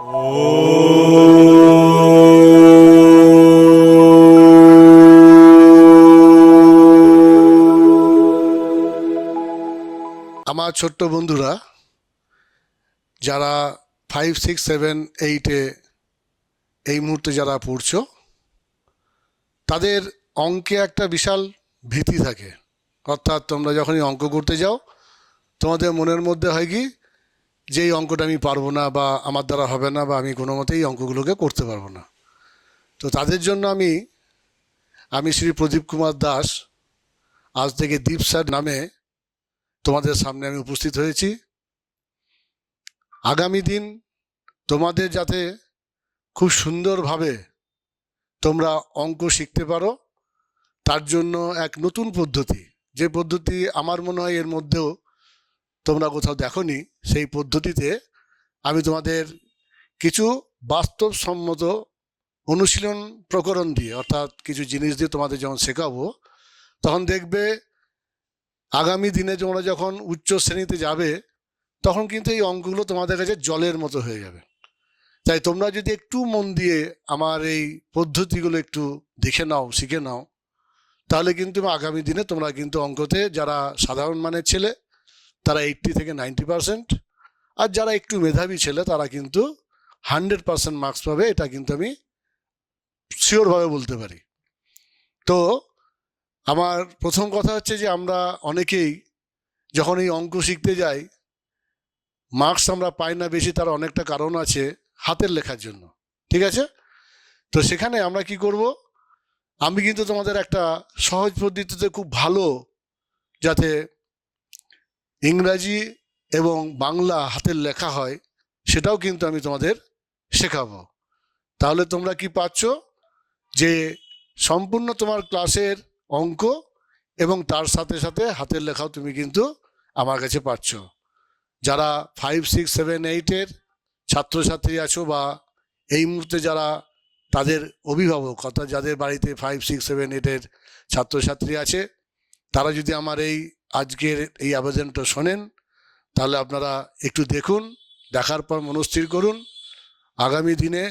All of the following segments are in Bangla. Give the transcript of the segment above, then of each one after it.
আমার ছোট্ট বন্ধুরা, যারা ফাইভ সিক্স সেভেন এইটে এই মুহূর্তে যারা পড়ছো, তাদের অঙ্কে একটা বিশাল ভীতি থাকে। অর্থাৎ তোমরা যখনই অঙ্ক করতে যাও, তোমাদের মনের মধ্যে হয় কি যে এই অঙ্কটা আমি পারব না বা আমার দ্বারা হবে না বা আমি কোনো মতেই অঙ্কগুলোকে করতে পারব না। তো তাদের জন্য আমি আমি শ্রী প্রদীপ কুমার দাস, আজ থেকে দীপ স্যার নামে তোমাদের সামনে আমি উপস্থিত হয়েছি। আগামী দিন তোমাদের যাতে খুব সুন্দরভাবে তোমরা অঙ্ক শিখতে পারো, তার জন্য এক নতুন পদ্ধতি। যে পদ্ধতি আমার মনে হয় এর মধ্যেও তোমরা কোথাও দেখোনি সেই পদ্ধতিতে আমি তোমাদের কিছু বাস্তবসম্মত অনুশীলন প্রকরণ দিয়ে, অর্থাৎ কিছু জিনিস দিয়ে তোমাদের যখন শেখাবো, তখন দেখবে আগামী দিনে তোমরা যখন উচ্চ শ্রেণীতে যাবে, তখন কিন্তু এই অঙ্কগুলো তোমাদের কাছে জলের মতো হয়ে যাবে। তাই তোমরা যদি একটু মন দিয়ে আমার এই পদ্ধতিগুলো একটু দেখে নাও, শিখে নাও, তাহলে কিন্তু আগামী দিনে তোমরা কিন্তু অঙ্কতে যারা সাধারণ মানের ছেলে তারা এইট্টি থেকে নাইনটি পার্সেন্ট আর যারা একটু মেধাবী ছেলে, তারা কিন্তু হান্ড্রেড পার্সেন্ট মার্কস পাবে, এটা কিন্তু আমি শিওরভাবে বলতে পারি। তো আমার প্রথম কথা হচ্ছে যে, আমরা অনেকেই যখন এই অঙ্ক শিখতে যাই মার্কস আমরা পাই না বেশি, তার অনেকটা কারণ আছে হাতের লেখার জন্য, ঠিক আছে? তো সেখানে আমরা কি করব? আমি কিন্তু তোমাদের একটা সহজ পদ্ধতিতে খুব ভালো যাতে ইংরাজি এবং বাংলা হাতের লেখা হয়, সেটাও কিন্তু আমি তোমাদের শেখাবো। তাহলে তোমরা কি পাচ্ছ? যে সম্পূর্ণ তোমার ক্লাসের অঙ্ক এবং তার সাথে সাথে হাতের লেখাও তুমি কিন্তু আমার কাছে পাচ্ছ। যারা ফাইভ সিক্স সেভেন এইটের ছাত্রছাত্রী আছো বা এই মুহূর্তে যারা তাদের অভিভাবক অর্থাৎ যাদের বাড়িতে ফাইভ সিক্স সেভেন এইটের ছাত্রছাত্রী আছে, তারা যদি আমার এই আজকের এই আবেদনটা শোনেন, তাহলে আপনারা একটু দেখুন, দেখার পর মনস্থির করুন। আগামী দিনে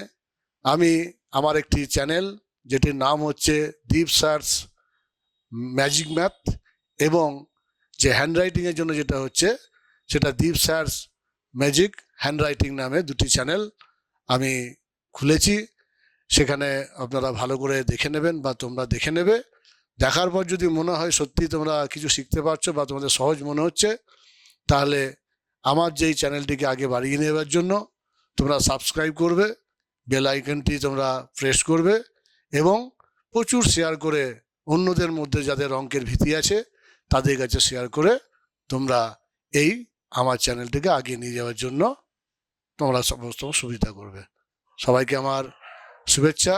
আমি আমার একটি চ্যানেল, যেটির নাম হচ্ছে দীপ সার্চ ম্যাজিক ম্যাথ এবং যে হ্যান্ডরাইটিংয়ের জন্য যেটা হচ্ছে, সেটা দীপ স্যারস ম্যাজিক হ্যান্ডরাইটিং নামে দুটি চ্যানেল আমি খুলেছি। সেখানে আপনারা ভালো করে দেখে নেবেন বা তোমরা দেখে নেবে। দেখার পর যদি মনে হয় সত্যি তোমরা কিছু শিখতে পারছ বা তোমাদের সহজ মনে হচ্ছে, তাহলে আমার যেই চ্যানেলটিকে আগে বাড়িয়ে নেবার জন্য তোমরা সাবস্ক্রাইব করবে বেল আইকনটি তোমরা প্রেস করবে এবং প্রচুর শেয়ার করে অন্যদের মধ্যে যাদের অঙ্কের ভীতি আছে, তাদের কাছে শেয়ার করে তোমরা এই আমার চ্যানেলটিকে আগিয়ে নিয়ে যাওয়ার জন্য তোমরা সমস্ত সুবিধা করবে। সবাইকে আমার শুভেচ্ছা।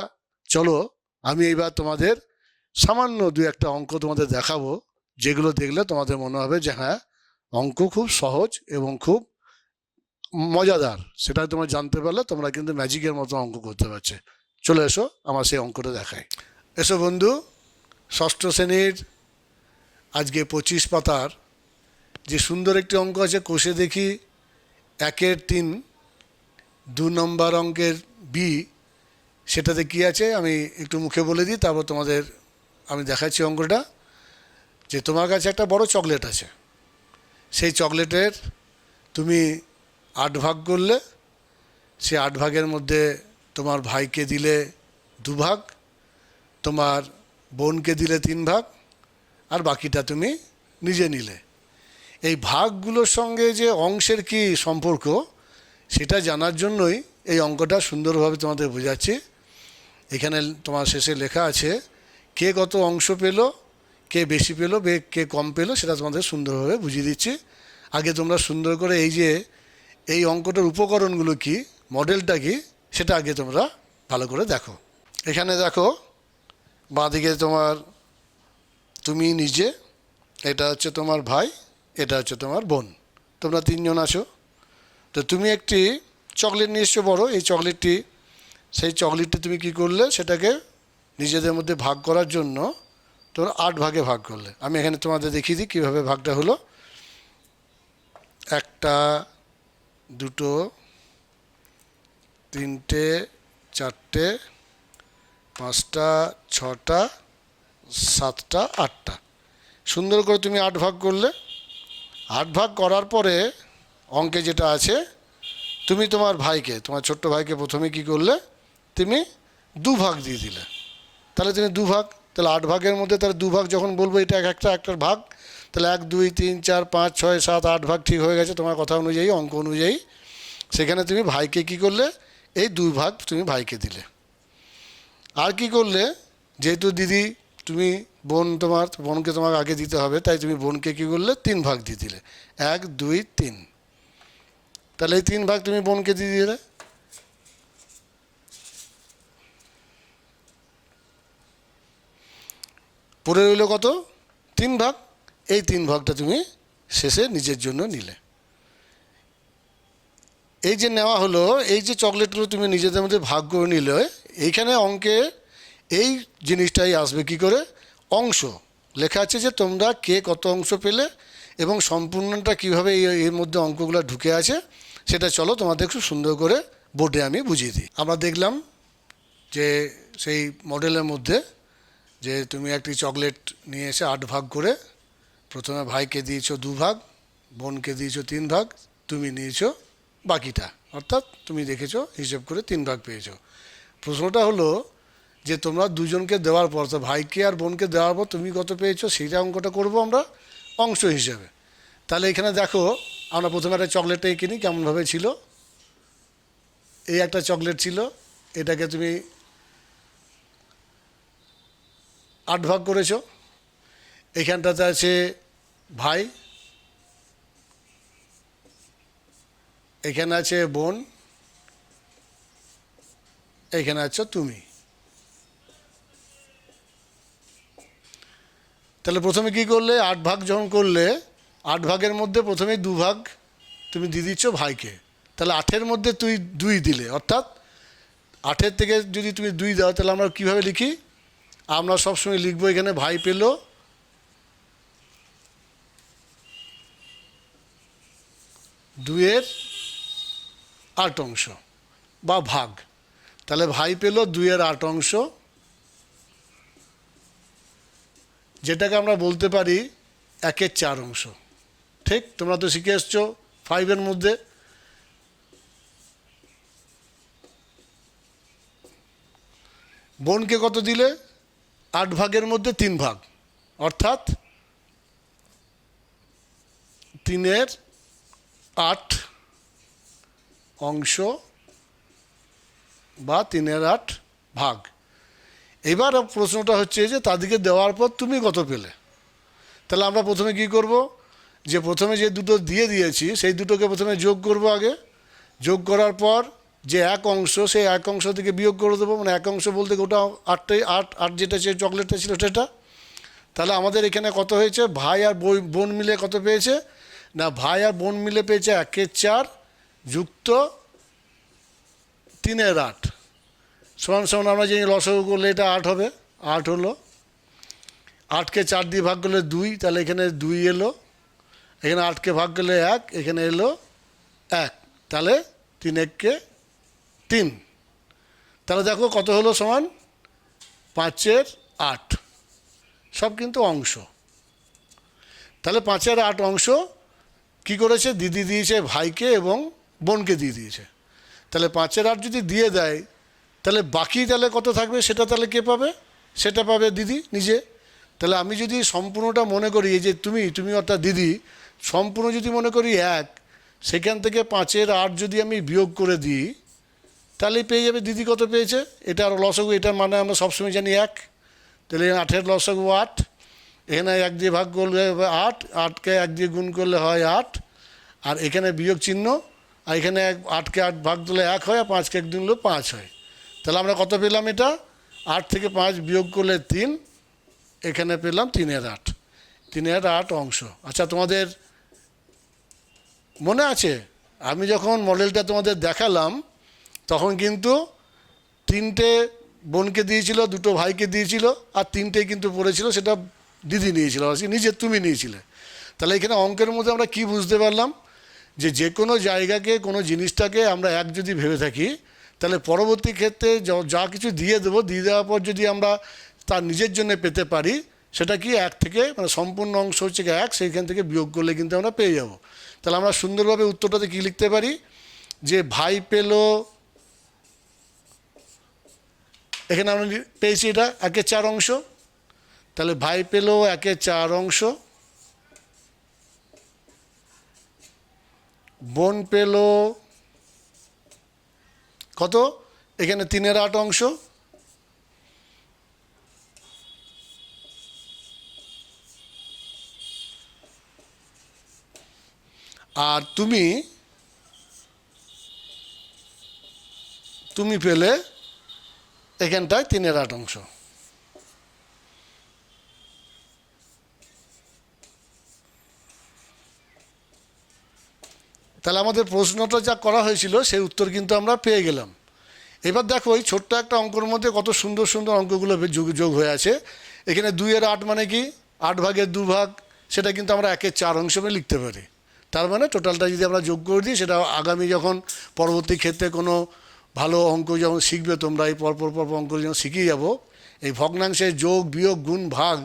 চলো, আমি এইবার তোমাদের সামান্য দু একটা অঙ্ক তোমাদের দেখাবো, যেগুলো দেখলে তোমাদের মনে হবে যে হ্যাঁ অঙ্ক খুব সহজ এবং খুব মজাদার। সেটা তোমরা জানতে পারলে, তোমরা কিন্তু ম্যাজিকের মতো অঙ্ক করতে পারছে। চলে এসো, আমার সেই অঙ্কটা দেখাই। এসো বন্ধু, ষষ্ঠ শ্রেণির আজকে পঁচিশ পাতার যে সুন্দর একটি অঙ্ক আছে, কোষে দেখি একের তিন, দু নম্বর অঙ্কের বি, সেটাতে কি আছে আমি একটু মুখে বলে দিই, তারপর তোমাদের আমি দেখাচ্ছি অঙ্কটা, যে তোমার কাছে একটা বড় চকলেট আছে। সেই চকলেটের তুমি আট ভাগ করলে, সে আট ভাগের মধ্যে তোমার ভাইকে দিলে দু ভাগ, তোমার বোনকে দিলে তিন ভাগ, আর বাকিটা তুমি নিজে নিলে। এই ভাগগুলোর সঙ্গে যে অংশের কি সম্পর্ক, সেটা জানার জন্যই এই অঙ্কটা সুন্দরভাবে তোমাদের বোঝাচ্ছি। এখানে তোমার শেষে লেখা আছে কে কত অংশ পেল, কে বেশি পেল কে কম পেল, সেটা তোমাদের সুন্দরভাবে বুঝিয়ে দিচ্ছি। আগে তোমরা সুন্দর করে এই যে, এই অঙ্কটার উপকরণগুলো কি, মডেলটা কি, সেটা আগে তোমরা ভালো করে দেখো। এখানে দেখো, বাঁদিকে তোমার তুমি নিজে, এটা হচ্ছে তোমার ভাই, এটা হচ্ছে তোমার বোন। তোমরা তিনজন আছো। তো তুমি একটি চকলেট নিয়ে এসছো বড়ো, এই চকলেটটি, সেই চকলেটটি তুমি কি করলে, সেটাকে নিজেদের মধ্যে ভাগ করার জন্য তোমরা আট ভাগে ভাগ করলে। আমি এখানে তোমাদের দেখিয়ে দিই কীভাবে ভাগটা হলো। একটা, দুটো, তিনটে, চারটে, পাঁচটা, ছটা, সাতটা, আটটা। সুন্দর করে তুমি আট ভাগ করলে। আট ভাগ করার পরে অঙ্কে যেটা আছে, তুমি তোমার ভাইকে, তোমার ছোট্ট ভাইকে প্রথমে কি করলে? তুমি দু ভাগ দিয়ে দিলে। তাহলে তুমি দু ভাগ, তাহলে আট ভাগের মধ্যে তাহলে দু ভাগ যখন বলব, এটা এক একটা একটার ভাগ, তাহলে এক, দুই, তিন, চার, পাঁচ, ছয়, সাত, আট ভাগ ঠিক হয়ে গেছে তোমার কথা অনুযায়ী, অঙ্ক অনুযায়ী। সেখানে তুমি ভাইকে কি করলে? এই দুই ভাগ তুমি ভাইকে দিলে। আর কি করলে? যেহেতু দিদি, তুমি বোন তোমার, বোনকে তোমাকে আগে দিতে হবে, তাই তুমি বোনকে কি করলে? তিন ভাগ দিয়ে দিলে। এক, দুই, তিন। তাহলে এই তিন ভাগ তুমি বোনকে দিয়ে দিলে? পড়ে রইল কত? তিন ভাগ। এই তিন ভাগটা তুমি শেষে নিজের জন্য নিলে। এই যে নেওয়া হলো, এই যে চকলেটগুলো তুমি নিজেদের মধ্যে ভাগ করে নিলে, এইখানে অঙ্কে এই জিনিসটাই আসবে কি করে? অংশ। লেখা আছে যে তোমরা কে কত অংশ পেলে এবং সম্পূর্ণটা কীভাবে এই এর মধ্যে অঙ্কগুলো ঢুকে আছে, সেটা চলো তোমাদের একটু সুন্দর করে বোর্ডে আমি বুঝিয়ে দিই। আমরা দেখলাম যে সেই মডেলের মধ্যে যে তুমি একটি চকলেট নিয়ে এসে আট ভাগ করে প্রথমে ভাইকে দিয়েছ দু ভাগ, বোনকে দিয়েছ তিন ভাগ, তুমি নিয়েছো বাকিটা। অর্থাৎ তুমি দেখেছ, হিসেব করে তিন ভাগ পেয়েছ। প্রশ্নটা হলো যে তোমরা দুজনকে দেওয়ার পর তো ভাইকে আর বোনকে দেওয়ার পর তুমি কত পেয়েছ? সেইটা অঙ্কটা করব আমরা অংশ হিসেবে। তাহলে এখানে দেখো, আমরা প্রথমে একটা চকলেটটাই কিনি, কেমনভাবে ছিল? এই একটা চকলেট ছিল, এটাকে তুমি আট ভাগ করেছ। এখানটাতে আছে ভাই। এখানে আছে বোন। এখানে আছো তুমি। তাহলে প্রথমে কি করলে? আট ভাগ যখন করলে, আট ভাগের মধ্যে প্রথমে দু ভাগ তুমি দিয়ে দিচ্ছ ভাইকে। তাহলে আটের মধ্যে তুই দুই দিলে, অর্থাৎ আটের থেকে যদি তুমি দুই দাও, তাহলে আমরা কীভাবে লিখি? আমরা সবসময় লিখব এখানে, ভাই পেল। দুইয়ের আট অংশ বা ভাগ। তাহলে ভাই পেল, দুইয়ের আট অংশ। যেটাকে আমরা বলতে পারি একের চার অংশ। ঠিক? তোমরা তো শিখে এসছো ফাইভের মধ্যে। বোনকে কত দিলে? আট ভাগের মধ্যে তিন ভাগ। অর্থাৎ তিনের আট অংশ বা তিনের আট ভাগ। এবার প্রশ্নটা হচ্ছে যে তাদেরকে দেওয়ার পর তুমি কত পেলে? তাহলে আমরা প্রথমে কি করব? যে প্রথমে যে দুটো দিয়ে দিয়েছি, সেই দুটোকে প্রথমে যোগ করব আগে। যোগ করার পর যে এক অংশ সেই এক অংশ থেকে বিয়োগ করে দেবো মানে এক অংশ বলতে ওটা আটটাই আট আট যেটা যে চকলেটটা ছিল সেটা। তাহলে আমাদের এখানে কত হয়েছে? ভাই আর বই, বোন মিলে কত পেয়েছে? না, ভাই আর বোন মিলে পেয়েছে একের চার যুক্ত তিনের আট। সমান সমান আমরা যে লসগু করলে এটা আট হবে, আট হলো। আটকে চার দিয়ে ভাগ করলে দুই, তাহলে এখানে দুই এলো। এখানে আটকে ভাগ করলে এক, এখানে এলো এক। তাহলে তিন এককে তিন। তাহলে দেখো কত হলো সমান? পাঁচের আট। সব কিন্তু অংশ। তাহলে পাঁচের আট অংশ কি করেছে? দিদি দিয়েছে ভাইকে এবং বোনকে দিয়ে দিয়েছে। তাহলে পাঁচের আট যদি দিয়ে দেয়, তাহলে বাকি তাহলে কত থাকবে? সেটা তাহলে কে পাবে? সেটা পাবে দিদি নিজে। তাহলে আমি যদি সম্পূর্ণটা মনে করি, এই যে তুমি তুমি অর্থাৎ দিদি, সম্পূর্ণ যদি মনে করি এক, সেখান থেকে পাঁচের আট যদি আমি বিয়োগ করে দিই তাহলে পেয়ে যাবে, দিদি কত পেয়েছে? এটা আর লসগু এটার মানে আমরা সবসময় জানি এক। তাহলে আঠের লসগু আট। এখানে এক দিয়ে ভাগ করলে হবে আট, আটকে এক দিয়ে গুণ করলে হয় আট। আর এখানে বিয়োগ চিহ্ন, আর এখানে এক, আটকে আট ভাগ দিলে এক হয়, আর পাঁচকে এক দিন পাঁচ হয়। তাহলে আমরা কত পেলাম এটা? আট থেকে পাঁচ বিয়োগ করলে তিন, এখানে পেলাম তিনের আট। তিনের আট অংশ। আচ্ছা তোমাদের মনে আছে? আমি যখন মডেলটা তোমাদের দেখালাম তখন কিন্তু তিনটে বোনকে দিয়েছিল, দুটো ভাইকে দিয়েছিল, আর তিনটে কিন্তু পড়েছিল, সেটা দিদি নিয়েছিল নিজে তুমি নিয়েছিলে। তাহলে এখানে অঙ্কের মধ্যে আমরা কি বুঝতে পারলাম? যে যে কোনো জায়গাকে, কোনো জিনিসটাকে আমরা এক যদি ভেবে থাকি, তাহলে পরবর্তী ক্ষেত্রে যা কিছু দিয়ে দেবো, দিয়ে দেওয়ার পর যদি আমরা তার নিজের জন্য পেতে পারি, সেটা কি এক থেকে মানে সম্পূর্ণ অংশ হচ্ছে এক, সেইখান থেকে বিয়োগ করলে কিন্তু আমরা পেয়ে যাব। তাহলে আমরা সুন্দরভাবে উত্তরটাতে কি লিখতে পারি? যে ভাই পেল এখানে আমরা পেয়েছি এটা, একের চার অংশ। তাহলে ভাই পেল একের চার অংশ। বোন পেল কত? এখানে তিনের আট অংশ। আর তুমি তুমি পেলে এখানটায় তিনের আট অংশ। তাহলে আমাদের প্রশ্নটা যা করা হয়েছিল, সেই উত্তর কিন্তু আমরা পেয়ে গেলাম। এবার দেখো, এই ছোট্ট একটা অঙ্কর মধ্যে কত সুন্দর সুন্দর অঙ্কগুলো যোগ যোগ হয়ে আছে। এখানে দুইয়ের আট মানে কি? আট ভাগের দু ভাগ, সেটা কিন্তু আমরা একের চার অংশ করে লিখতে পারি। তার মানে টোটালটা যদি আমরা যোগ করে দিই, সেটা আগামী যখন পরবর্তী ক্ষেত্রে কোনো ভালো অঙ্ক যখন শিখবে তোমরা, এই পরপর পরপর অঙ্ক যখন শিখিয়ে যাব, এই ভগ্নাংশের যোগ, বিয়োগ, গুণ, ভাগ,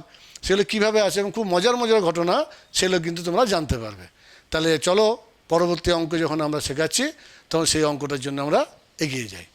সেগুলো কীভাবে আছে এবং খুব মজার মজার ঘটনা, সেগুলো কিন্তু তোমরা জানতে পারবে। তাহলে চলো, পরবর্তী অঙ্ক যখন আমরা শেখাচ্ছি, তখন সেই অঙ্কটার জন্য আমরা এগিয়ে যাই।